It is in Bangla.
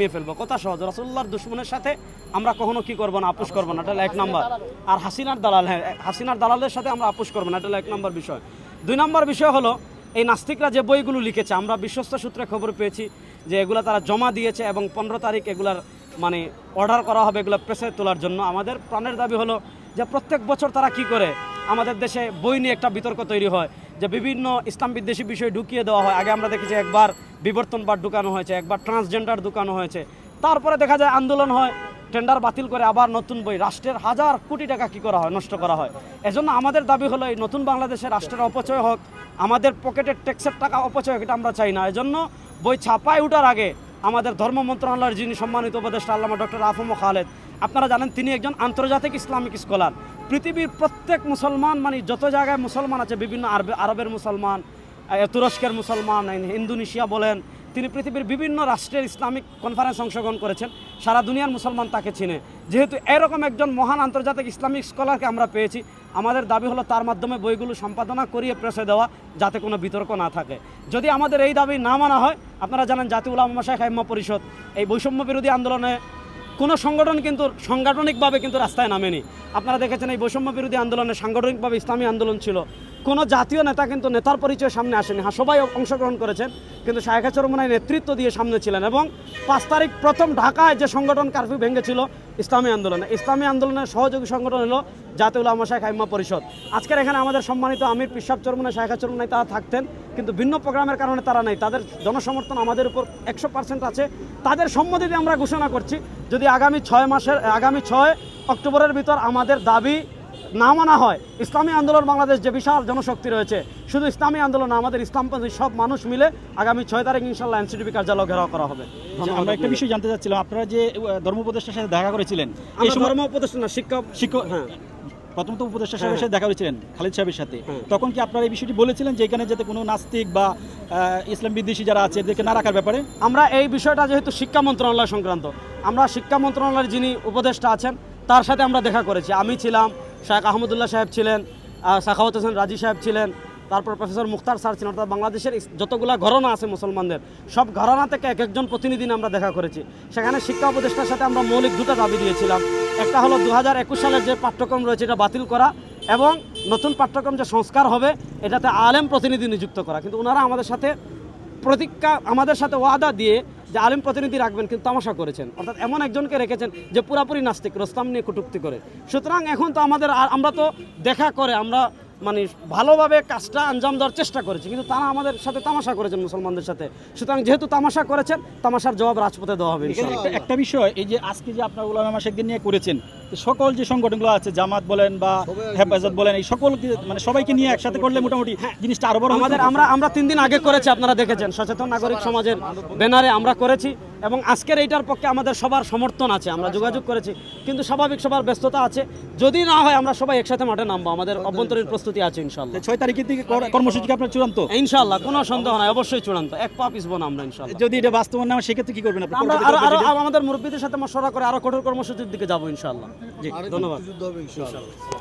নিয়ে ফেলব। কথা সহজ রাসুল্লাহর দুশ্মনের সাথে আমরা কখনো কি করব না, আপোষ করব না, এটা এক নাম্বার। আর হাসিনার দালাল হ্যাঁ হাসিনার দালালের সাথে আমরা আপোষ করব না, এটা এক নম্বর বিষয়। দুই নম্বর বিষয় হলো, এই নাস্তিকরা যে বইগুলো লিখেছে, আমরা বিশ্বস্ত সূত্রে খবর পেয়েছি যে এগুলা তারা জমা দিয়েছে এবং পনেরো তারিখ এগুলার মানে অর্ডার করা হবে, এগুলো প্রেসে তোলার জন্য। আমাদের প্রাণের দাবি হলো যে প্রত্যেক বছর তারা কি করে? আমাদের দেশে বই নিয়ে একটা বিতর্ক তৈরি হয়, যে বিভিন্ন ইসলাম বিদ্বেষী বিষয় ঢুকিয়ে দেওয়া হয়। আগে আমরা দেখেছি একবার বিবর্তনবাদ ঢুকানো হয়েছে, একবার ট্রান্সজেন্ডার ঢুকানো হয়েছে। তারপরে দেখা যায় আন্দোলন হয় টেন্ডার বাতিল করে আবার নতুন বই, রাষ্ট্রের হাজার কোটি টাকা কি করা হয়, নষ্ট করা হয়। এজন্য আমাদের দাবি হলো এই নতুন বাংলাদেশে রাষ্ট্রের অপচয় হোক, আমাদের পকেটের ট্যাক্সের টাকা অপচয় হোক, এটা আমরা চাই না। এজন্য বই ছাপায় ওঠার আগে আমাদের ধর্ম মন্ত্রণালয়ের যিনি সম্মানিত উপদেষ্টা আল্লামা ডক্টর আফম খালেদ, আপনারা জানেন তিনি একজন আন্তর্জাতিক ইসলামিক স্কলার। পৃথিবীর প্রত্যেক মুসলমান মানে যত জায়গায় মুসলমান আছে, বিভিন্ন আরবে- আরবের মুসলমান তুরস্কের মুসলমান ইন্দোনেশিয়া বলেন, তিনি পৃথিবীর বিভিন্ন রাষ্ট্রের ইসলামিক কনফারেন্স অংশগ্রহণ করেছেন। সারা দুনিয়ার মুসলমান তাকে চিনে। যেহেতু এরকম একজন মহান আন্তর্জাতিক ইসলামিক স্কলারকে আমরা পেয়েছি, আমাদের দাবি হলো তার মাধ্যমে বইগুলো সম্পাদনা করিয়ে প্রেসে দেওয়া, যাতে কোনো বিতর্ক না থাকে। যদি আমাদের এই দাবি না মানা হয়, আপনারা জানেন জাতীয় উলামা শাহ হাইম্মা পরিষদ এই বৈষম্য বিরোধী আন্দোলনে কোনো সংগঠন কিন্তু সাংগঠনিকভাবে কিন্তু রাস্তায় নামেনি। আপনারা দেখেছেন এই বৈষম্য বিরোধী আন্দোলনে সাংগঠনিকভাবে ইসলামী আন্দোলন ছিল। কোনো জাতীয় নেতা কিন্তু নেতার পরিচয় সামনে আসেনি। হ্যাঁ সবাই অংশগ্রহণ করেছেন, কিন্তু শাহেখা চরমনায় নেতৃত্ব দিয়ে সামনে ছিলেন এবং পাঁচ তারিখ প্রথম ঢাকায় যে সংগঠন কারফিউ ভেঙেছিল, ইসলামী আন্দোলনে। ইসলামী আন্দোলনের সহযোগী সংগঠন হলো জাতীয় উলামা শাহ হাইম্মা পরিষদ। আজকের এখানে আমাদের সম্মানিত আমির পিসাব চরমনায় শাহেখা চরমনায় তারা থাকতেন, কিন্তু ভিন্ন প্রোগ্রামের কারণে তারা নেই। তাদের জনসমর্থন আমাদের উপর একশো পার্সেন্ট আছে। তাদের সম্মতিতে আমরা ঘোষণা করছি, যদি আগামী ছয় মাসের, আগামী ছয় অক্টোবরের ভিতর আমাদের দাবি না মানা হয় ইসলামী আন্দোলন বাংলাদেশ যে বিশাল জনশক্তি রয়েছে শুধু ইসলামী আন্দোলন আমাদের ইসলামপন্থী সব মানুষ মিলে আগামী ছয় তারিখ ইনশাল্লাহ এনসিডিপি কার্যালয় ঘেরাও করা হবে। আমরা একটা বিষয় জানতে চাচ্ছিলাম আপনারা যে ধর্ম উপদেষ্টার সাথে দেখা করেছিলেন এই ধর্ম উপদেষ্টা না শিক্ষক শিক্ষক হ্যাঁ। প্রথমত উপদেষ্টা হ্যাঁ। সাহেবের সাথে দেখা করেছিলেন খালিদ সাহেবের সাথে। হ্যাঁ। তখন কি আপনারা এই বিষয়টি বলেছিলেন যে এখানে যাতে কোনো নাস্তিক বা ইসলাম বিদ্বেষী যারা আছে এদেরকে না রাখার ব্যাপারে? আমরা এই বিষয়টা যেহেতু শিক্ষা মন্ত্রণালয় সংক্রান্ত আমরা শিক্ষা মন্ত্রণালয়ের যিনি উপদেষ্টা আছেন তার সাথে আমরা দেখা করেছি। আমি ছিলাম শেখ আহমদুল্লাহ সাহেব ছিলেন সাখাওয়াত হোসেন রাজি সাহেব ছিলেন, তারপর প্রফেসর মুখতার স্যার ছিলেন, অর্থাৎ বাংলাদেশের যতগুলা ঘরানা আছে মুসলমানদের, সব ঘরানা থেকে এক একজন প্রতিনিধি আমরা দেখা করেছি। সেখানে শিক্ষা উপদেষ্টার সাথে আমরা মৌলিক দুটো দাবি দিয়েছিলাম। একটা হলো দু হাজার একুশ সালের যে পাঠ্যক্রম রয়েছে, এটা বাতিল করা এবং নতুন পাঠ্যক্রম যে সংস্কার হবে, এটাতে আলেম প্রতিনিধি নিযুক্ত করা। কিন্তু ওনারা আমাদের সাথে প্রতিজ্ঞা, আমাদের সাথে ওয়াদা দিয়ে যে আলিম প্রতিনিধি রাখবেন কিন্তু তামাশা করেছেন। অর্থাৎ এমন একজনকে রেখেছেন যে পুরাপুরি নাস্তিক, রোস্তাম নিয়ে কটুক্তি করে। সুতরাং এখন তো আমাদের আমরা তো দেখা করে, আমরা মানে ভালোভাবে কাজটা আঞ্জাম দেওয়ার চেষ্টা করেছি। কিন্তু তারা আমাদের সাথে তামাশা করেছেন মুসলমানদের সাথে। সুতরাং যেহেতু তামাশা করেছেন তামাশার জবাব রাজপথে দেওয়া হবে। একটা- বিষয় এই যে আজকে যে আপনার উলামা শেখদের নিয়ে করেছেন সকল যে সংগঠনগুলো আছে জামাত বলেন বা হেফাজত বলেন এই সকল মানে সবাইকে নিয়ে একসাথে করলে মোটামুটি জিনিসটা আরও বড় আমাদের আমরা আমরা তিন দিন আগে করেছি আপনারা দেখেছেন। সচেতন নাগরিক সমাজের ব্যানারে আমরা করেছি। এবং আজকের এইটার পক্ষে আমাদের সবার সমর্থন আছে আমরা যোগাযোগ করেছি। কিন্তু স্বাভাবিক সবার ব্যস্ততা আছে। যদি না হয় আমরা সবাই একসাথে মাঠে নামবো। আমাদের অভ্যন্তরীণ প্রস্তুতি আছে ইনশাল্লাহ। ছয় তারিখের দিকে কর্মসূচি আপনার চূড়ান্ত? ইনশাল্লাহ কোনো সন্দেহ নাই অবশ্যই চূড়ান্ত। এক পা পিসবো না আমরা ইনশাল্লাহ। যদি এটা বাস্তবায়ন না সেক্ষেত্রে কি করবেন আমরা আরও আমাদের মুরব্বীদের সাথে মশলা করে আরও কঠোর কর্মসূচির দিকে যাব ইনশাল্লাহ। জি। ধন্যবাদ।